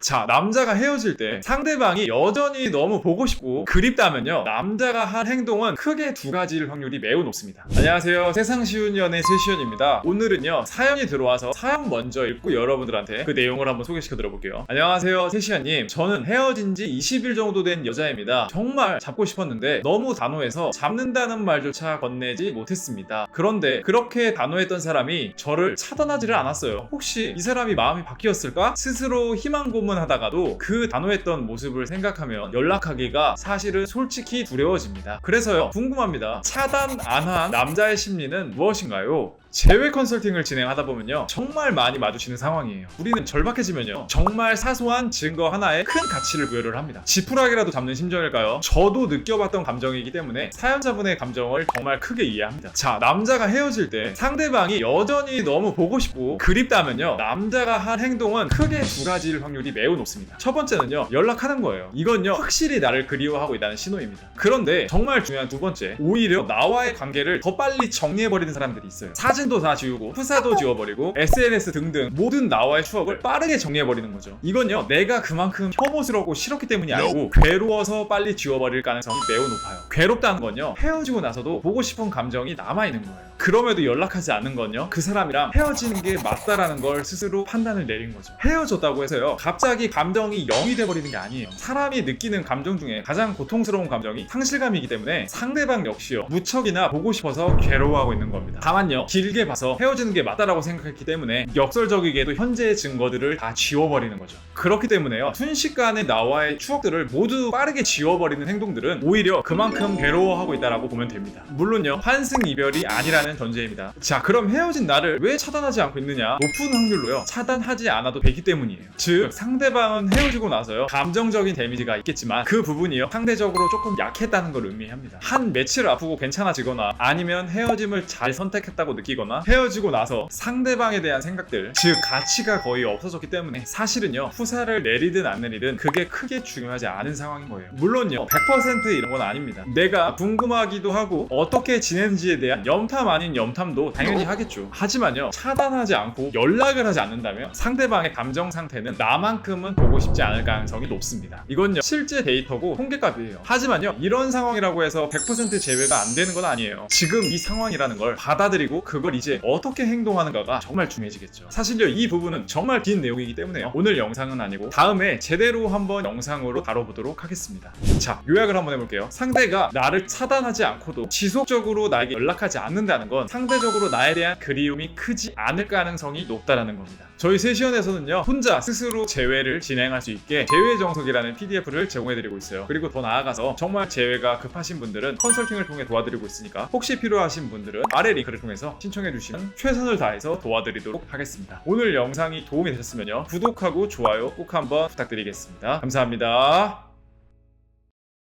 자, 남자가 헤어질 때 상대방이 여전히 너무 보고 싶고 그립다면요. 남자가 할 행동은 크게 두 가지일 확률이 매우 높습니다. 안녕하세요. 세상 쉬운 연애 세시연입니다. 오늘은요. 사연이 들어와서 사연 먼저 읽고 여러분들한테 그 내용을 한번 소개시켜 드려볼게요. 안녕하세요. 세시연님. 저는 헤어진 지 20일 정도 된 여자입니다. 정말 잡고 싶었는데 너무 단호해서 잡는다는 말조차 건네지 못했습니다. 그런데 그렇게 단호했던 사람이 저를 차단하지를 않았어요. 혹시 이 사람이 마음이 바뀌었을까? 스스로 희망 고문 하다가도 그 단호했던 모습을 생각하면 연락하기가 사실은 솔직히 두려워집니다. 그래서요, 궁금합니다. 차단 안 한 남자의 심리는 무엇인가요? 재회 컨설팅을 진행하다 보면요. 정말 많이 마주치는 상황이에요. 우리는 절박해지면요. 정말 사소한 증거 하나에 큰 가치를 부여를 합니다. 지푸라기라도 잡는 심정일까요? 저도 느껴봤던 감정이기 때문에 사연자분의 감정을 정말 크게 이해합니다. 자 남자가 헤어질 때 상대방이 여전히 너무 보고 싶고 그립다면요. 남자가 할 행동은 크게 두 가지일 확률이 매우 높습니다. 첫 번째는요. 연락하는 거예요. 이건요. 확실히 나를 그리워하고 있다는 신호입니다. 그런데 정말 중요한 두 번째 오히려 나와의 관계를 더 빨리 정리해버리는 사람들이 있어요. 사진 도 다 지우고 후사도 지워버리고 SNS 등등 모든 나와의 추억을 빠르게 정리해버리는 거죠. 이건요 내가 그만큼 혐오스럽고 싫었기 때문이 아니고 괴로워서 빨리 지워버릴 가능성이 매우 높아요. 괴롭다는 건요 헤어지고 나서도 보고 싶은 감정이 남아있는 거예요 그럼에도 연락하지 않는 건요. 그 사람이랑 헤어지는 게 맞다라는 걸 스스로 판단을 내린 거죠. 헤어졌다고 해서요. 갑자기 감정이 0이 돼버리는 게 아니에요. 사람이 느끼는 감정 중에 가장 고통스러운 감정이 상실감이기 때문에 상대방 역시요. 무척이나 보고 싶어서 괴로워하고 있는 겁니다. 다만요. 길게 봐서 헤어지는 게 맞다라고 생각했기 때문에 역설적이게도 현재의 증거들을 다 지워버리는 거죠. 그렇기 때문에요. 순식간에 나와의 추억들을 모두 빠르게 지워버리는 행동들은 오히려 그만큼 괴로워하고 있다라고 보면 됩니다. 물론요. 환승 이별이 아니라는 전제입니다. 자 그럼 헤어진 나를 왜 차단하지 않고 있느냐? 높은 확률로요. 차단하지 않아도 되기 때문이에요. 즉 상대방은 헤어지고 나서요. 감정적인 데미지가 있겠지만 그 부분이요. 상대적으로 조금 약했다는 걸 의미합니다. 한 며칠 아프고 괜찮아지거나 아니면 헤어짐을 잘 선택했다고 느끼거나 헤어지고 나서 상대방에 대한 생각들 즉 가치가 거의 없어졌기 때문에 사실은요. 후사를 내리든 안 내리든 그게 크게 중요하지 않은 상황인 거예요. 물론요. 100% 이런 건 아닙니다. 내가 궁금하기도 하고 어떻게 지내는지에 대한 염탐 아닌 염탐도 당연히 하겠죠. 하지만요 차단하지 않고 연락을 하지 않는다면 상대방의 감정 상태는 나만큼은 보고 싶지 않을 가능성이 높습니다. 이건요 실제 데이터고 통계값이에요. 하지만요 이런 상황이라고 해서 100% 제외가 안 되는 건 아니에요. 지금 이 상황이라는 걸 받아들이고 그걸 이제 어떻게 행동하는가가 정말 중요해지겠죠. 사실요 이 부분은 정말 긴 내용이기 때문에요. 오늘 영상은 아니고 다음에 제대로 한번 영상으로 다뤄보도록 하겠습니다 자 요약을 한번 해볼게요. 상대가 나를 차단하지 않고도 지속적으로 나에게 연락하지 않는다는 건 상대적으로 나에 대한 그리움이 크지 않을 가능성이 높다라는 겁니다. 저희 세시연에서는요 혼자 스스로 재회를 진행할 수 있게 재회 정석이라는 PDF를 제공해드리고 있어요. 그리고 더 나아가서 정말 재회가 급하신 분들은 컨설팅을 통해 도와드리고 있으니까 혹시 필요하신 분들은 아래 링크를 통해서 신청해 주시면 최선을 다해서 도와드리도록 하겠습니다. 오늘 영상이 도움이 되셨으면요 구독하고 좋아요 꼭 한번 부탁드리겠습니다. 감사합니다